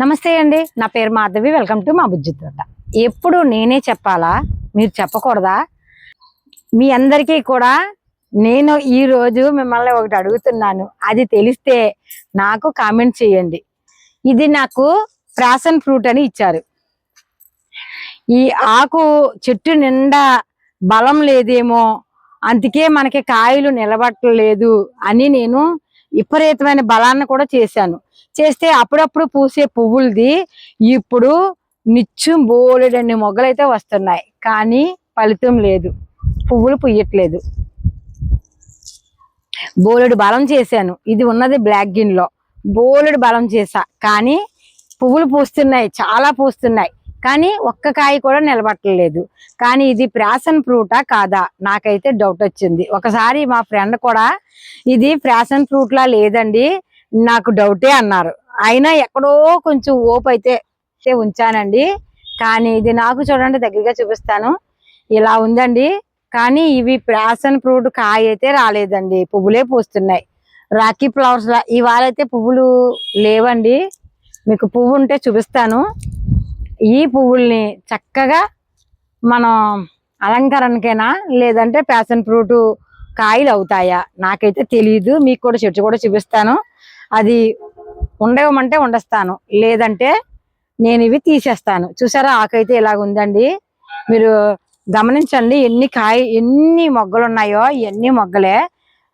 నమస్తే అండి. నా పేరు మాధవి. వెల్కమ్ టు మా బుజ్జి తోట. ఎప్పుడు నేనే చెప్పాలా? మీరు చెప్పకూడదా? మీ అందరికీ కూడా నేను ఈ రోజు మిమ్మల్ని ఒకటి అడుగుతున్నాను. అది తెలిస్తే నాకు కామెంట్ చేయండి. ఇది నాకు ప్రాసన్ ఫ్రూట్ అని ఇచ్చారు. ఈ ఆకు చెట్టు నిండా బలం లేదేమో అందుకే మనకి కాయలు నిలబట్టలేదు అని నేను విపరీతమైన బలాన్ని కూడా చేశాను. చేస్తే అప్పుడప్పుడు పూసే పువ్వులది ఇప్పుడు నిత్యం బోలెడన్ని మొగ్గలైతే వస్తున్నాయి. కానీ ఫలితం లేదు. పువ్వులు పుయ్యట్లేదు. బోలెడు బలం చేశాను. ఇది ఉన్నది బ్లాక్ గిన్లో. బోలెడు బలం చేశా. కానీ పువ్వులు పూస్తున్నాయి. చాలా పూస్తున్నాయి. కానీ ఒక్క కాయ కూడా నిలబట్టలేదు. కానీ ఇది ప్రాసన్ ఫ్రూటా కాదా? నాకైతే డౌట్ వచ్చింది. ఒకసారి మా ఫ్రెండ్ కూడా ఇది ఫ్యాషన్ ఫ్రూట్లా లేదండి నాకు డౌటే అన్నారు. అయినా ఎక్కడో కొంచెం ఓపు అయితే ఉంచానండి. కానీ ఇది నాకు చూడండి దగ్గరగా చూపిస్తాను. ఇలా ఉందండి. కానీ ఇవి ప్యాషన్ ఫ్రూట్ కాయ అయితే రాలేదండి. పువ్వులే పూస్తున్నాయి. రాఖీ ఫ్లవర్స్ లా ఇవాళ అయితే పువ్వులు లేవండి. మీకు పువ్వు ఉంటే చూపిస్తాను. ఈ పువ్వుల్ని చక్కగా మనం అలంకరణకైనా? లేదంటే ప్యాషన్ ఫ్రూట్ కాయలు అవుతాయా? నాకైతే తెలియదు మీకు కూడా చెట్టు కూడా చూపిస్తాను. అది ఉండవమంటే ఉండస్తాను. లేదంటే నేను ఇవి తీసేస్తాను. చూసారా? ఆకైతే ఇలాగ ఉందండి. మీరు గమనించండి ఎన్ని కాయ ఎన్ని మొగ్గలు ఉన్నాయో ఎన్ని మొగ్గలే.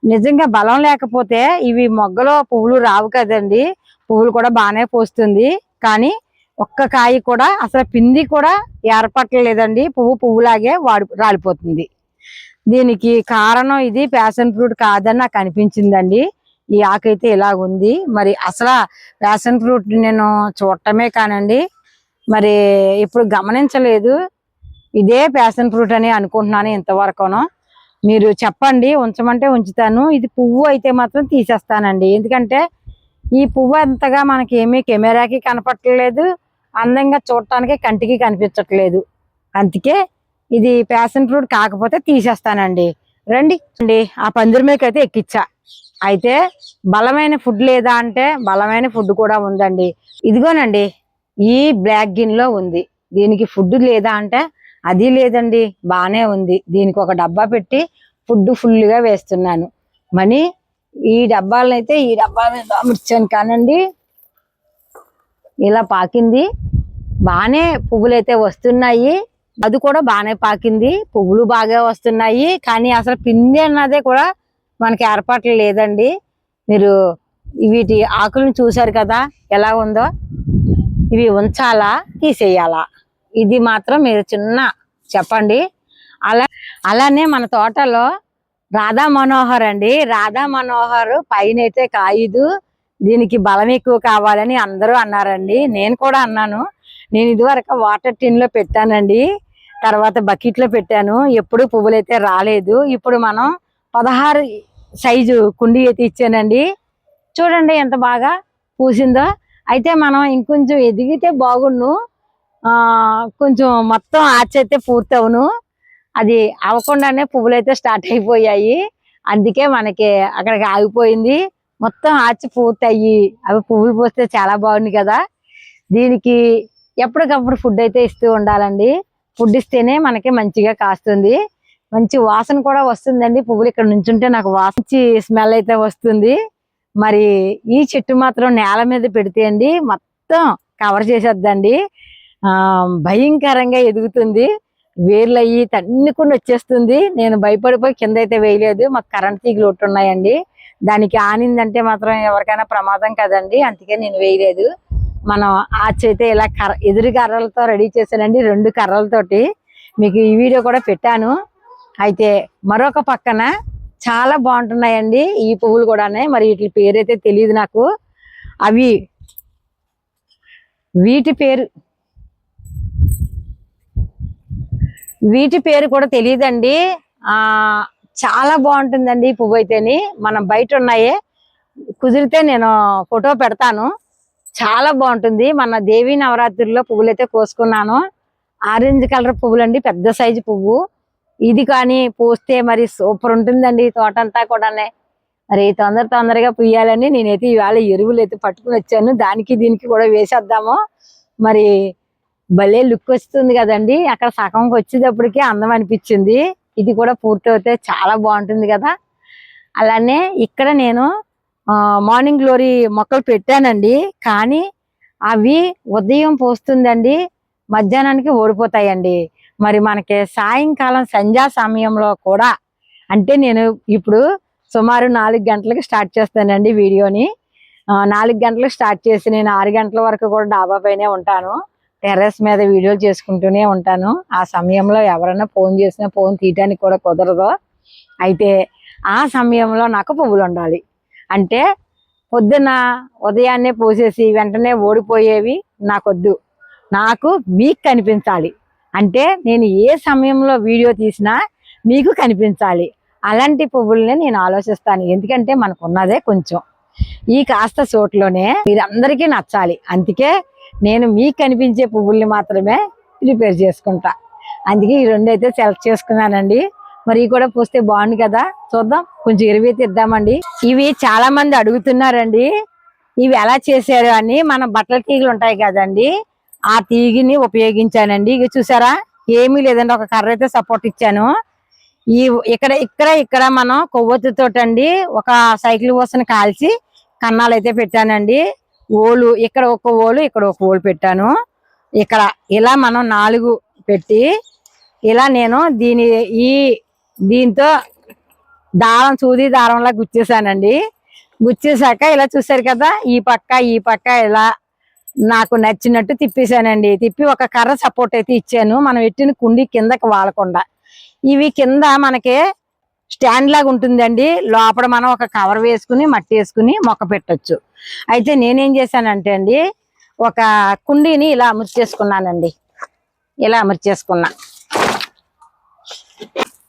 నిజంగా బలం లేకపోతే ఇవి మొగ్గలో పువ్వులు రావు కదండి. పువ్వులు కూడా బాగానే పోస్తుంది. కానీ ఒక్క కాయ కూడా అసలు పిండి కూడా ఏర్పట్టలేదండి. పువ్వు పువ్వులాగే వాడి రాలిపోతుంది. దీనికి కారణం ఇది ప్యాషన్ ఫ్రూట్ కాదని నాకు అనిపించిందండి. ఈ ఆకైతే ఇలాగుంది మరి అసలు ప్యాషన్ ఫ్రూట్ నేను చూడటమే కానండి. మరి ఇప్పుడు గమనించలేదు. ఇదే ప్యాషన్ ఫ్రూట్ అని అనుకుంటున్నాను ఇంతవరకును. మీరు చెప్పండి ఉంచమంటే ఉంచుతాను. ఇది పువ్వు అయితే మాత్రం తీసేస్తానండి. ఎందుకంటే ఈ పువ్వు అంతగా మనకి ఏమీ కెమెరాకి కనపట్టలేదు. అందంగా చూడటానికి కంటికి కనిపించట్లేదు. అందుకే ఇది ప్యాషన్ ఫ్రూట్ కాకపోతే తీసేస్తానండి. రండి. అండి ఆ పందిరి మీదకి అయితే ఎక్కిచ్చా. అయితే బలమైన ఫుడ్ లేదా అంటే బలమైన ఫుడ్ కూడా ఉందండి. ఇదిగోనండి ఈ బ్లాక్ గిన్లో ఉంది. దీనికి ఫుడ్ లేదా అంటే అది లేదండి బాగానే ఉంది. దీనికి ఒక డబ్బా పెట్టి ఫుడ్ ఫుల్గా వేస్తున్నాను. మనీ ఈ డబ్బాలనైతే అయితే ఈ డబ్బా మీద అమర్చాను కానండి ఇలా పాకింది. బాగానే పువ్వులు అయితే వస్తున్నాయి. అది కూడా బాగానే పాకింది. పువ్వులు బాగా వస్తున్నాయి. కానీ అసలు పిండి అన్నదే కూడా మనకి ఏర్పాట్లు లేదండి. మీరు వీటి ఆకులను చూశారు కదా ఎలా ఉందో? ఇవి ఉంచాలా తీసేయాలా? ఇది మాత్రం మీరు చిన్న చెప్పండి. అలా అలానే మన తోటలో రాధా మనోహర్ అండి. రాధా మనోహర్ పైన అయితే కాయదు. దీనికి బలం ఎక్కువ కావాలని అందరూ అన్నారండి. నేను కూడా అన్నాను. నేను ఇదివరకు వాటర్ టిన్లో పెట్టానండి. తర్వాత బకెట్లో పెట్టాను. ఎప్పుడు పువ్వులు అయితే రాలేదు. ఇప్పుడు మనం పదహారు సైజు కుండీ అయితే ఇచ్చానండి. చూడండి ఎంత బాగా పూసిందో. అయితే మనం ఇంకొంచెం ఎదిగితే బాగుండు. కొంచెం మొత్తం ఆచైతే అయితే పూర్తి అవును అది అవ్వకుండానే పువ్వులు అయితే స్టార్ట్ అయిపోయాయి. అందుకే మనకి అక్కడికి ఆగిపోయింది. మొత్తం ఆర్చి పూర్తయ్యి అవి పువ్వులు పోస్తే చాలా బాగుంది కదా. దీనికి ఎప్పటికప్పుడు ఫుడ్ అయితే ఇస్తూ ఉండాలండి. ఫుడ్ ఇస్తేనే మనకి మంచిగా కాస్తుంది. మంచి వాసన కూడా వస్తుందండి. పువ్వులు ఇక్కడ నుంచుంటే నాకు వాసన స్మెల్ అయితే వస్తుంది. మరి ఈ చెట్టు మాత్రం నేల మీద పెడితే అండి మొత్తం కవర్ చేసేద్దండి. భయంకరంగా ఎదుగుతుంది. వేర్లు అయ్యి తన్నుకుని వచ్చేస్తుంది. నేను భయపడిపోయి కింద అయితే వేయలేదు. మాకు కరెంట్ తీగలు ఒకటి ఉన్నాయండి. దానికి ఆనిందంటే మాత్రం ఎవరికైనా ప్రమాదం కదండి. అందుకే నేను వేయలేదు. మనం ఆర్చ్ అయితే ఇలా కర్ర ఎదురు కర్రలతో రెడీ చేశానండి రెండు కర్రలతోటి. మీకు ఈ వీడియో కూడా పెట్టాను. అయితే మరొక పక్కన చాలా బాగుంటున్నాయండి ఈ పువ్వులు కూడానే. మరి వీటి పేరు అయితే తెలియదు నాకు. అవి వీటి పేరు వీటి పేరు కూడా తెలియదండి చాలా బాగుంటుందండి ఈ పువ్వు అయితేని. మనం బయట ఉన్నాయే కుదిరితే నేను ఫోటో పెడతాను. చాలా బాగుంటుంది. మన దేవి నవరాత్రిలో పువ్వులు అయితే కోసుకున్నాను. ఆరెంజ్ కలర్ పువ్వులండి పెద్ద సైజు పువ్వు. ఇది కానీ పూస్తే మరి సూపర్ ఉంటుందండి తోట అంతా కూడానే. మరి తొందర తొందరగా పుయ్యాలని నేనైతే ఇవాళ ఎరువులు అయితే పట్టుకుని వచ్చాను. దానికి దీనికి కూడా వేసేద్దాము. మరి భలే లుక్ వస్తుంది కదండి. అక్కడ సగంకి వచ్చేటప్పటికి అందం అనిపించింది. ఇది కూడా పూర్తి అవుతే చాలా బాగుంటుంది కదా. అలానే ఇక్కడ నేను మార్నింగ్ గ్లోరీ మొక్కలు పెట్టానండి. కానీ అవి ఉదయం పోస్తుందండి మధ్యాహ్నానికి ఓడిపోతాయండి. మరి మనకి సాయంకాలం సంధ్యా సమయంలో కూడా అంటే నేను ఇప్పుడు సుమారు నాలుగు గంటలకు స్టార్ట్ చేస్తానండి వీడియోని. నాలుగు గంటలకు స్టార్ట్ చేసి నేను ఆరు గంటల వరకు కూడా డాబా పైనే ఉంటాను. టెర్రస్ మీద వీడియోలు చేసుకుంటూనే ఉంటాను. ఆ సమయంలో ఎవరైనా ఫోన్ చేసినా ఫోన్ తీయటానికి కూడా కుదరదు. అయితే ఆ సమయంలో నాకు పువ్వులు ఉండాలి. అంటే పొద్దున ఉదయాన్నే పోసేసి వెంటనే ఓడిపోయేవి నాకొద్దు. నాకు మీకు కనిపించాలి. అంటే నేను ఏ సమయంలో వీడియో తీసినా మీకు కనిపించాలి. అలాంటి పువ్వుల్ని నేను ఆలోచిస్తాను. ఎందుకంటే మనకు ఉన్నదే కొంచెం. ఈ కాస్త చోట్లోనే మీరందరికీ నచ్చాలి. అందుకే నేను మీకు కనిపించే పువ్వుల్ని మాత్రమే ప్రిపేర్ చేసుకుంటా. అందుకే ఈ రెండు అయితే సెలెక్ట్ చేసుకున్నానండి. మరి ఇవి కూడా పూస్తే బాగుంది కదా? చూద్దాం. కొంచెం ఇరవై ఇద్దామండి ఇవి చాలా మంది అడుగుతున్నారండి. ఇవి ఎలా చేశారు అని మన బట్టల తీగలు ఉంటాయి కదండి. ఆ తీగిని ఉపయోగించానండి. ఇక చూసారా? ఏమీ లేదండి. ఒక కర్ర అయితే సపోర్ట్ ఇచ్చాను. ఈ ఇక్కడ ఇక్కడ ఇక్కడ మనం కొవ్వొత్తితోటండి ఒక సైకిల్ వసను కాల్చి కన్నాలు అయితే పెట్టానండి. ఓలు ఇక్కడ ఒక ఓలు ఇక్కడ ఒక ఓలు పెట్టాను. ఇక్కడ ఇలా మనం నాలుగు పెట్టి ఇలా నేను దీని ఈ దీంతో దారం సూది దారంలా గుచ్చేసానండి. గుచ్చేసాక ఇలా చూసారు కదా ఈ పక్క ఈ పక్క ఇలా నాకు నచ్చినట్టు తిప్పేశానండి తిప్పి ఒక కర్ర సపోర్ట్ అయితే ఇచ్చాను. మనం పెట్టిన కుండి కిందకి వాలకుండా. ఇవి కింద మనకి స్టాండ్ లాగా ఉంటుందండి. లోపల మనం ఒక కవర్ వేసుకుని మట్టి వేసుకుని మొక్క పెట్టొచ్చు. అయితే నేనేం చేశానంటే అండి ఒక కుండీని ఇలా అమర్చేసుకున్నానండి ఇలా అమర్చేసుకున్నా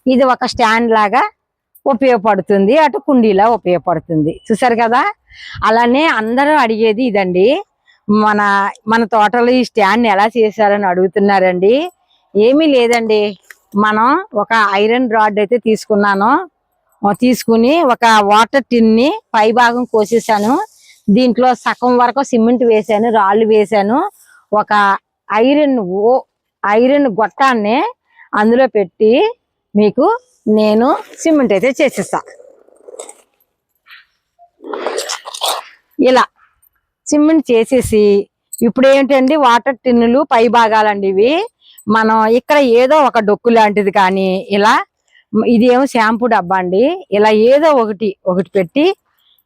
ఇది ఒక స్టాండ్ లాగా ఉపయోగపడుతుంది. అటు కుండీలా ఉపయోగపడుతుంది. చూసారు కదా? అలానే అందరూ అడిగేది ఇదండి. మన మన తోటలో ఈ స్టాండ్ ఎలా చేశారని అడుగుతున్నారండి. ఏమీ లేదండి. మనం ఒక ఐరన్ రాడ్ అయితే తీసుకున్నాను. తీసుకుని ఒక వాటర్ టిన్ని పై భాగం కోసేసాను. దీంట్లో సగం వరకు సిమెంట్ వేసాను రాళ్ళు వేసాను. ఒక ఐరన్ ఓ ఐరన్ గొట్టాన్ని అందులో పెట్టి మీకు నేను సిమెంట్ అయితే చేసేస్తా. ఇలా సిమెంట్ చేసేసి ఇప్పుడు ఏంటండి వాటర్ టిన్నులు పై భాగాలండి ఇవి. మనం ఇక్కడ ఏదో ఒక డొక్కు లాంటిది కానీ ఇలా ఇది ఏమో షాంపూ డబ్బా అండి. ఇలా ఏదో ఒకటి ఒకటి పెట్టి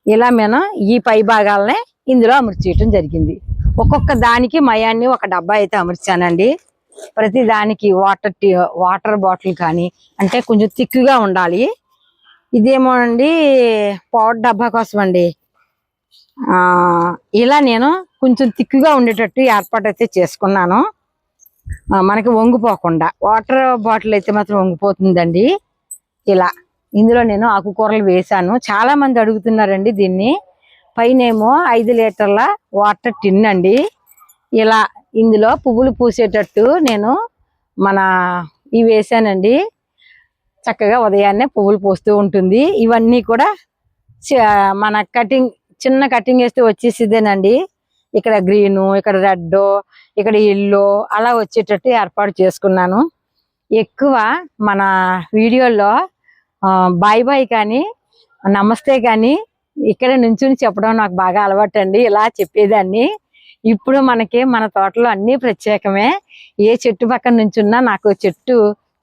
ఇలా మనం ఈ పై భాగాలనే ఇందులో అమర్చేయటం జరిగింది. ఒక్కొక్క దానికి మయాన్ని ఒక డబ్బా అయితే అమర్చానండి. ప్రతి దానికి వాటర్ వాటర్ బాటిల్ కానీ అంటే కొంచెం తిక్కుగా ఉండాలి. ఇదేమో అండి పౌడర్ డబ్బా కోసం అండి. ఇలా నేను కొంచెం తిక్కుగా ఉండేటట్టు ఏర్పాటు అయితే చేసుకున్నాను. మనకి వంగిపోకుండా. వాటర్ బాటిల్ అయితే మాత్రం వంగిపోతుందండి. ఇలా. ఇందులో నేను ఆకుకూరలు వేశాను. చాలా మంది అడుగుతున్నారండి దీన్ని. పైనేమో ఐదు లీటర్ల వాటర్ టిన్ అండి. ఇలా ఇందులో పువ్వులు పూసేటట్టు నేను మన ఇవి వేసానండి చక్కగా ఉదయాన్నే పువ్వులు పూస్తూ ఉంటుంది. ఇవన్నీ కూడా చ- మన కటింగ్ చిన్న కటింగ్ వేస్తే వచ్చేసిదేనండి ఇక్కడ గ్రీను ఇక్కడ రెడ్ ఇక్కడ ఎల్లో అలా వచ్చేటట్టు ఏర్పాటు చేసుకున్నాను. ఎక్కువ మన వీడియోలో బాయ్ బాయ్ కానీ నమస్తే కానీ ఇక్కడ నుంచుని చెప్పడం నాకు బాగా అలవాటు అండి ఇలా చెప్పేదాన్ని. ఇప్పుడు మనకి మన తోటలో అన్ని ప్రత్యేకమే. ఏ చెట్టు పక్కన నుంచున్నా నాకు చెట్టు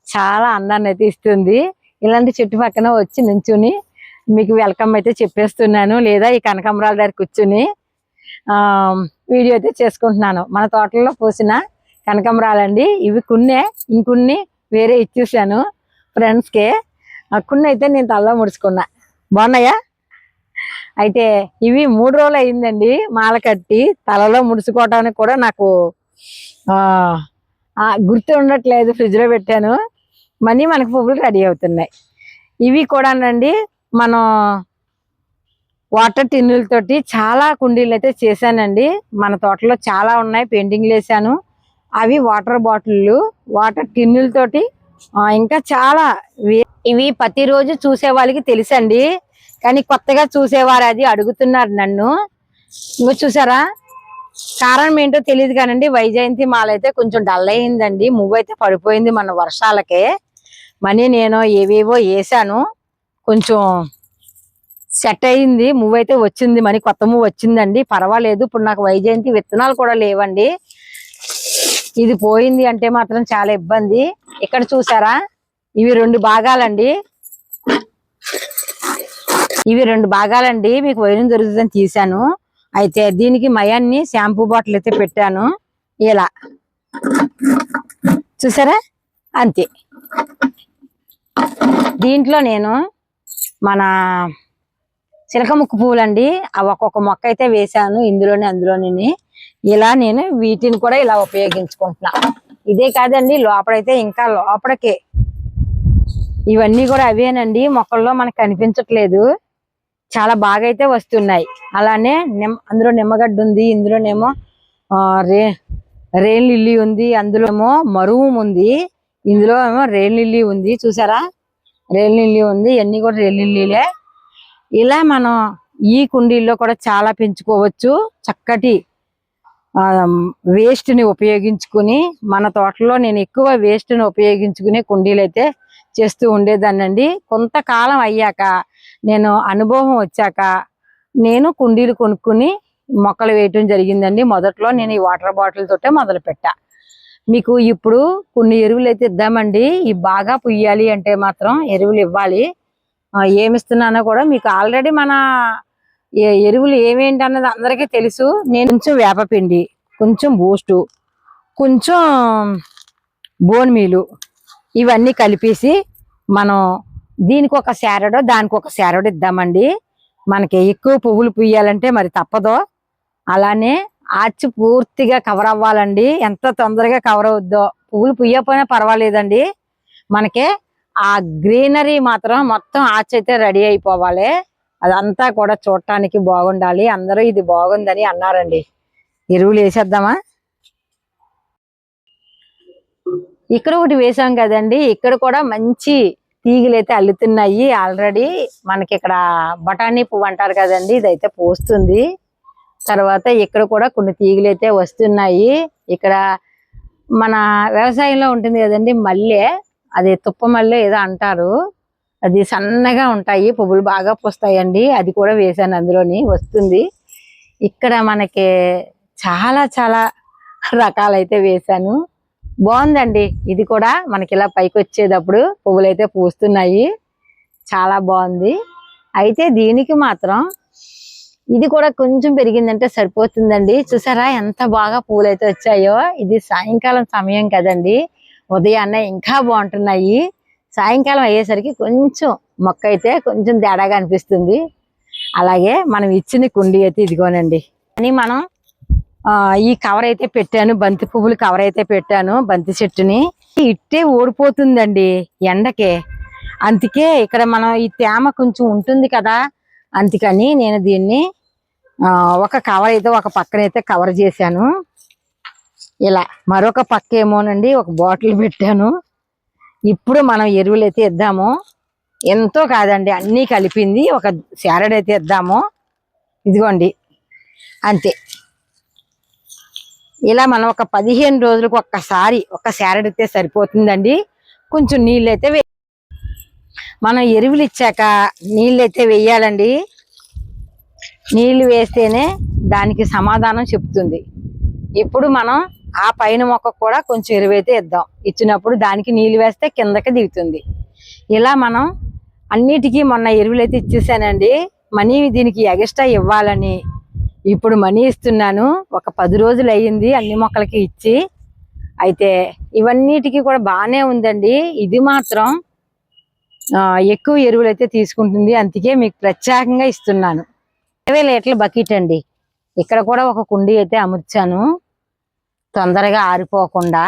చాలా అందాన్ని అయితే ఇస్తుంది. ఇలాంటి చెట్టు పక్కన వచ్చి నుంచుని మీకు వెల్కమ్ అయితే చెప్పేస్తున్నాను. లేదా ఈ కనకాంబరాల దగ్గర కూర్చుని వీడియో అయితే చేసుకుంటున్నాను. మన తోటల్లో పూసిన కనకంబరాలండి. ఇవి కొన్నే ఇంకొన్ని వేరే ఇచ్చేసాను ఫ్రెండ్స్కి ఆ కొన్ని అయితే నేను తలలో ముడుచుకున్నా. బాగున్నాయా? అయితే ఇవి మూడు రోజులు అయిందండి మాల కట్టి తలలో ముడుచుకోవటానికి కూడా నాకు గుర్తు ఉండట్లేదు ఫ్రిడ్జ్లో పెట్టాను. మనీ మనకు పువ్వులు రెడీ అవుతున్నాయి. ఇవి కూడానండి మనం వాటర్ టిన్నులతోటి చాలా కుండీలు అయితే చేశానండి. మన తోటలో చాలా ఉన్నాయి పెయింటింగ్లు వేసాను అవి వాటర్ బాటిళ్ళు వాటర్ టిన్నులతోటి ఇంకా చాలా ఇవి ప్రతిరోజు చూసే వాళ్ళకి తెలుసండి. కానీ కొత్తగా చూసేవారు అది అడుగుతున్నారు నన్ను. ఇంకో చూసారా? కారణం ఏంటో తెలియదు కానండి. వైజయంతి మాల అయితే కొంచెం డల్ అయిందండి. మువ్వు అయితే పడిపోయింది మన వర్షాలకే. మనీ నేను ఏవేవో వేసాను కొంచెం సెట్ అయింది మూవ్ అయితే వచ్చింది మనీ కొత్త మూవ్ వచ్చిందండి. పర్వాలేదు ఇప్పుడు నాకు వైజయంతి విత్తనాలు కూడా లేవండి. ఇది పోయింది అంటే మాత్రం చాలా ఇబ్బంది. ఇక్కడ చూసారా? ఇవి రెండు భాగాలండి. ఇవి రెండు భాగాలండి. మీకు వైరం దొరుకుతుందని తీసాను అయితే దీనికి మయాన్ని షాంపూ బాటిల్ అయితే పెట్టాను. ఇలా. చూసారా? అంతే. దీంట్లో నేను మన చిలకముక్కు పువ్వులు అండి ఒక్కొక్క మొక్క అయితే వేశాను ఇందులోనే అందులోనే. ఇలా నేను వీటిని కూడా ఇలా ఉపయోగించుకుంటున్నా. ఇదే కాదండి లోపలైతే ఇంకా లోపలికే. ఇవన్నీ కూడా అవేనండి మొక్కల్లో మనకు కనిపించట్లేదు. చాలా బాగా అయితే వస్తున్నాయి. అలానే నిమ్ అందులో నిమ్మగడ్డ ఉంది ఇందులోనేమో ఆ, రే రేన్ లిల్లీ ఉంది అందులో ఏమో మరువు ఉంది ఇందులో ఏమో రేన్ లిల్లీ ఉంది. చూసారా? రేన్ లిల్లీ ఉంది ఇవన్నీ కూడా రేన్ లిల్లీలే. ఇలా మనం ఈ కుండీల్లో కూడా చాలా పెంచుకోవచ్చు. చక్కటి వేస్ట్ని ఉపయోగించుకుని మన తోటలో నేను ఎక్కువ వేస్ట్ని ఉపయోగించుకునే కుండీలు అయితే చేస్తూ ఉండేదాన్నండి. కొంతకాలం అయ్యాక నేను అనుభవం వచ్చాక నేను కుండీలు కొనుక్కుని మొక్కలు వేయటం జరిగిందండి. మొదట్లో నేను ఈ వాటర్ బాటిల్ తోటే మొదలు పెట్టా మీకు ఇప్పుడు కొన్ని ఎరువులు అయితే ఇద్దామండి. ఇవి బాగా పుయ్యాలి అంటే మాత్రం ఎరువులు ఇవ్వాలి. ఏమిస్తున్నానో ఏమి ఇస్తున్నానో కూడా మీకు ఆల్రెడీ మన ఎరువులు ఏమేంటి అన్నది అందరికీ తెలుసు. నేను కొంచెం వేపపిండి కొంచెం బూస్టు కొంచెం బోన్ మీలు ఇవన్నీ కలిపేసి మనం దీనికి ఒక శారడో దానికి ఒక శారడో ఇద్దామండి. మనకి ఎక్కువ పువ్వులు పుయ్యాలంటే మరి తప్పదు. అలానే ఆచి పూర్తిగా కవర్ అవ్వాలండి. ఎంత తొందరగా కవర్ అవుద్దో. పువ్వులు పుయ్యకపోయినా పర్వాలేదండి. మనకి ఆ గ్రీనరీ మాత్రం మొత్తం ఆచి అయితే రెడీ అయిపోవాలి. అదంతా కూడా చూడటానికి బాగుండాలి. అందరూ ఇది బాగుందని అన్నారండి. ఎరువులు వేసేద్దామా? ఇక్కడ ఒకటి వేసాం కదండి. ఇక్కడ కూడా మంచి తీగలు అయితే అల్లుతున్నాయి ఆల్రెడీ. మనకి ఇక్కడ బఠానీ పువ్వు అంటారు కదండి. ఇదైతే పోస్తుంది. తర్వాత ఇక్కడ కూడా కొన్ని తీగలు అయితే వస్తున్నాయి. ఇక్కడ మన వ్యవసాయంలో ఉంటుంది కదండి మల్లె. అది తుప్పమల్లె ఏదో అంటారు. అది సన్నగా ఉంటాయి పువ్వులు బాగా పూస్తాయండి. అది కూడా వేసాను అందులోని వస్తుంది. ఇక్కడ మనకి చాలా చాలా రకాలైతే వేశాను. బాగుందండి. ఇది కూడా మనకి ఇలా పైకి వచ్చేటప్పుడు పువ్వులు అయితే పూస్తున్నాయి. చాలా బాగుంది. అయితే దీనికి మాత్రం ఇది కూడా కొంచెం పెరిగిందంటే సరిపోతుందండి. చూసారా ఎంత బాగా పూలు అయితే వచ్చాయో. ఇది సాయంకాలం సమయం కదండి. ఉదయాన్నే ఇంకా బాగుంటున్నాయి. సాయంకాలం అయ్యేసరికి కొంచెం మొక్క అయితే కొంచెం తేడాగా అనిపిస్తుంది. అలాగే మనం ఇచ్చిన కుండీ అయితే ఇదిగోనండి. అని మనం ఈ కవర్ అయితే పెట్టాను. బంతి పువ్వులు కవర్ అయితే పెట్టాను. బంతి చెట్టుని. ఇట్టే ఓడిపోతుందండి ఎండకే. అందుకే ఇక్కడ మనం ఈ తేమ కొంచెం ఉంటుంది కదా అందుకని నేను దీన్ని ఒక కవర్ అయితే ఒక పక్కన అయితే కవర్ చేశాను. ఇలా మరొక పక్క ఏమోనండి ఒక బాటిల్ పెట్టాను. ఇప్పుడు మనం ఎరువులు అయితే ఇద్దాము. ఎంతో కాదండి అన్నీ కలిపింది. ఒక శారడ్ అయితే ఇద్దాము. ఇదిగోండి అంతే. ఇలా మనం ఒక పదిహేను రోజులకు ఒక్కసారి ఒక శారడ్ అయితే సరిపోతుందండి. కొంచెం నీళ్ళు అయితే వే మనం ఎరువులు ఇచ్చాక నీళ్ళు అయితే వేయాలండి. నీళ్ళు వేస్తేనే దానికి సమాధానం చెప్తుంది. ఇప్పుడు మనం ఆ పైన మొక్కకు కూడా కొంచెం ఎరువైతే ఇద్దాం. ఇచ్చినప్పుడు దానికి నీళ్ళు వేస్తే కిందకి దిగుతుంది. ఇలా మనం అన్నిటికీ మొన్న ఎరువులు అయితే ఇచ్చేసానండి. మనీ దీనికి ఎగస్ట్రా ఇవ్వాలని. ఇప్పుడు మనీ ఇస్తున్నాను. ఒక పది రోజులు అయ్యింది అన్ని మొక్కలకి ఇచ్చి. అయితే ఇవన్నిటికీ కూడా బాగానే ఉందండి. ఇది మాత్రం ఎక్కువ ఎరువులు అయితే తీసుకుంటుంది. అందుకే మీకు ప్రత్యేకంగా ఇస్తున్నాను. ఇరవై లీటర్ల బకెట్ అండి. ఇక్కడ కూడా ఒక కుండీ అయితే అమర్చాను. తొందరగా ఆరిపోకుండా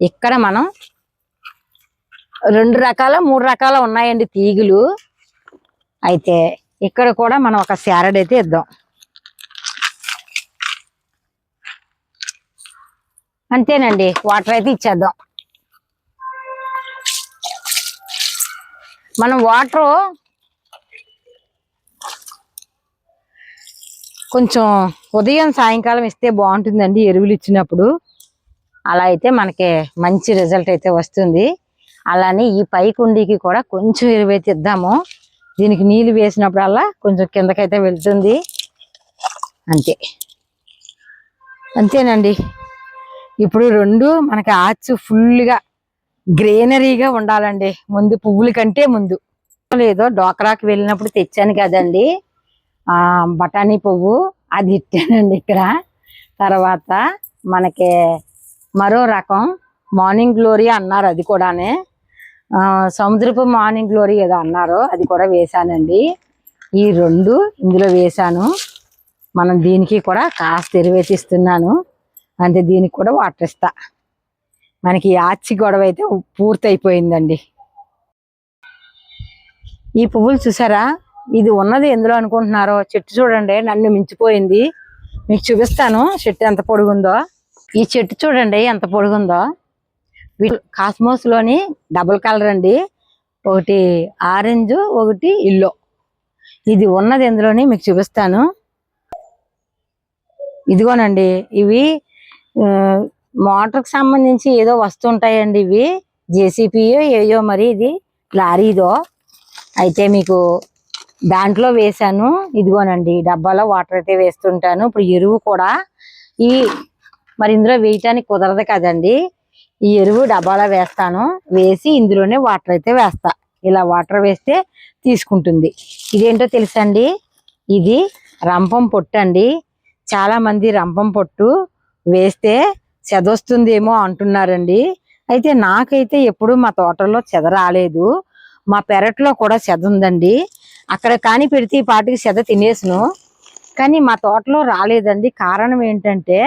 ఇక్కడ మనం రెండు రకాల మూడు రకాల ఉన్నాయండి తీగులు. అయితే ఇక్కడ కూడా మనం ఒక శారడ్ అయితే ఇద్దాం. అంతేనండి వాటర్ అయితే ఇచ్చేద్దాం. మనం వాటర్ కొంచెం ఉదయం సాయంకాలం ఇస్తే బాగుంటుందండి ఎరువులు ఇచ్చినప్పుడు. అలా అయితే మనకి మంచి రిజల్ట్ అయితే వస్తుంది. అలానే ఈ పై కుండీకి కూడా కొంచెం ఎరువు అయితే ఇద్దాము. దీనికి నీళ్ళు వేసినప్పుడల్లా కొంచెం కిందకైతే వెళ్తుంది. అంతే. అంతేనండి. ఇప్పుడు రెండు మనకి ఆర్చ్ ఫుల్గా గ్రీనరీగా ఉండాలండి. ముందు పువ్వుల కంటే ముందు. లేదో డోకరాకి వెళ్ళినప్పుడు తెచ్చాను కదండి. బఠానీ పువ్వు అది ఇట్టానండి ఇక్కడ. తర్వాత మనకి మరో రకం మార్నింగ్ గ్లోరీ అన్నారు అది కూడానే. సముద్రపు మార్నింగ్ గ్లోరీ ఏదో అన్నారు అది కూడా వేశానండి. ఈ రెండు ఇందులో వేశాను. మనం దీనికి కూడా కాస్త ఎరువేసిస్తున్నాను. అంటే దీనికి కూడా వాటర్ ఇస్తా. మనకి ఆచి గొడవ అయితే పూర్తి అయిపోయిందండి ఈ పువ్వులు చూసారా? ఇది ఉన్నది ఎందులో అనుకుంటున్నారో చెట్టు చూడండి నన్ను మించిపోయింది. మీకు చూపిస్తాను చెట్టు ఎంత పొడుగుందో. ఈ చెట్టు చూడండి ఎంత పొడుగుందో. కాస్మోస్లోని డబుల్ కలర్ అండి. ఒకటి ఆరెంజ్ ఒకటి ఇల్లో ఇది ఉన్నది ఎందులోని మీకు చూపిస్తాను. ఇదిగోనండి ఇవి మోటార్కి సంబంధించి ఏదో వస్తుంటాయండి ఇవి. జేసీపీయో ఏయో మరి ఇది లారీదో. అయితే మీకు దాంట్లో వేసాను ఇదిగోనండి డబ్బాలో వాటర్ అయితే వేస్తుంటాను. ఇప్పుడు ఎరువు కూడా ఈ మరి ఇందులో వేయటానికి కుదరదు కదండి. ఈ ఎరువు డబ్బాలో వేస్తాను. వేసి ఇందులోనే వాటర్ అయితే వేస్తా. ఇలా వాటర్ వేస్తే తీసుకుంటుంది. ఇదేంటో తెలుసండి? ఇది రంపం పొట్టు అండి చాలామంది రంపం పొట్టు వేస్తే చెదొస్తుందేమో అంటున్నారండి. అయితే నాకైతే ఎప్పుడు మా తోటలో చెద రాలేదు. మా పెరట్లో కూడా చెద ఉందండి. అక్కడ కాని పెడితే ఈ పాటికి చెద తినేసును. కానీ మా తోటలో రాలేదండి. కారణం ఏంటంటే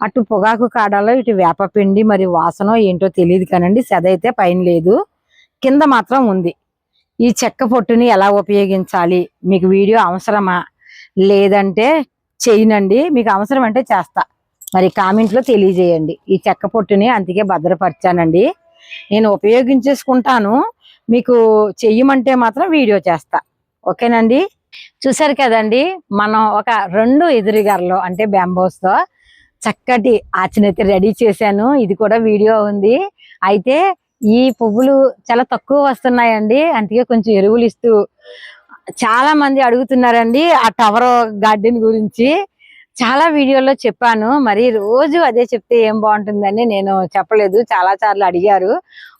అటు పొగాకు కాడలో ఇటు వేపపిండి మరి వాసన ఏంటో తెలియదు కానండి. సెద అయితే పైన లేదు. కింద మాత్రం ఉంది. ఈ చెక్క పొట్టుని ఎలా ఉపయోగించాలి? మీకు వీడియో అవసరమా? లేదంటే చేయనండి. మీకు అవసరం అంటే చేస్తా. మరి కామెంట్లో తెలియజేయండి. ఈ చెక్క పొట్టుని అందుకే భద్రపరిచానండి. నేను ఉపయోగించేసుకుంటాను. మీకు చెయ్యమంటే మాత్రం వీడియో చేస్తా. ఓకేనండి? చూసారు కదండి మనం ఒక రెండు ఎదురుగారలో అంటే బ్యాంబోస్తో చక్కటి ఆచనైతే రెడీ చేశాను. ఇది కూడా వీడియో ఉంది. అయితే ఈ పువ్వులు చాలా తక్కువ వస్తున్నాయండి. అందుకే కొంచెం ఎరువులు ఇస్తూ చాలా మంది అడుగుతున్నారండి ఆ టవర్ గార్డెన్ గురించి. చాలా వీడియోలో చెప్పాను. మరి రోజు అదే చెప్తే ఏం బాగుంటుందని నేను చెప్పలేదు. చాలా సార్లు అడిగారు.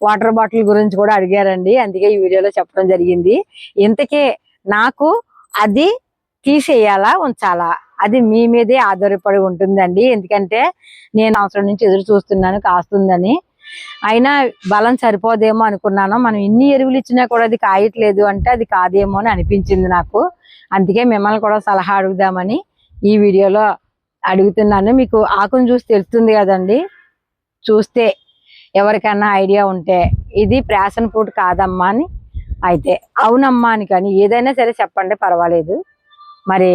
వాటర్ బాటిల్ గురించి కూడా అడిగారండి. అందుకే ఈ వీడియోలో చెప్పడం జరిగింది. ఇంతకే నాకు అది తీసేయాలా ఉంచాలా? అది మీ మీదే ఆధారపడి ఉంటుందండి. ఎందుకంటే నేను అవసరం నుంచి ఎదురు చూస్తున్నాను కాస్తుందని. అయినా బలం సరిపోదేమో అనుకున్నాను. మనం ఇన్ని ఎరువులు ఇచ్చినా కూడా అది కాయట్లేదు అంటే అది కాదేమో అని అనిపించింది నాకు. అందుకే మిమ్మల్ని కూడా సలహా అడుగుదామని ఈ వీడియోలో అడుగుతున్నాను. మీకు ఆకును చూసి తెలుస్తుంది కదండి. చూస్తే ఎవరికన్నా ఐడియా ఉంటే. ఇది ప్యాషన్ ఫ్రూట్ కాదమ్మా అని అయితే అవునమ్మా అని కానీ ఏదైనా సరే చెప్పండి పర్వాలేదు. మరి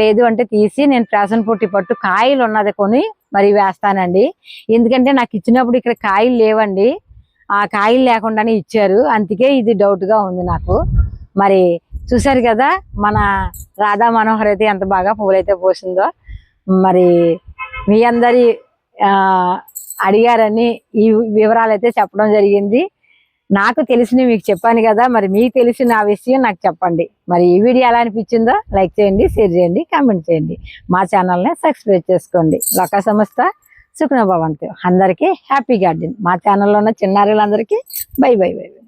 లేదు అంటే తీసి నేను ప్యాషన్ పుట్టి పట్టు కాయలు ఉన్నది కొని మరి వేస్తానండి. ఎందుకంటే నాకు ఇచ్చినప్పుడు ఇక్కడ కాయలు లేవండి. ఆ కాయలు లేకుండానే ఇచ్చారు. అందుకే ఇది డౌట్గా ఉంది నాకు. మరి చూసారు కదా మన రాధా మనోహర్ అయితే ఎంత బాగా పువ్వులైతే పోసిందో. మరి మీ అందరి అడిగారని ఈ వివరాలు అయితే చెప్పడం జరిగింది. నాకు తెలిసిన మీకు చెప్పాను కదా మరి మీకు తెలిసిన ఆ విషయం నాకు చెప్పండి. మరి ఈ వీడియో ఎలా అనిపించిందో లైక్ చేయండి షేర్ చేయండి కామెంట్ చేయండి. మా ఛానల్ని సబ్స్క్రైబ్ చేసుకోండి. లోక సంస్థ సుఖన అందరికీ హ్యాపీ గార్డెన్. మా ఛానల్లో ఉన్న చిన్నారులందరికీ బై బై బై.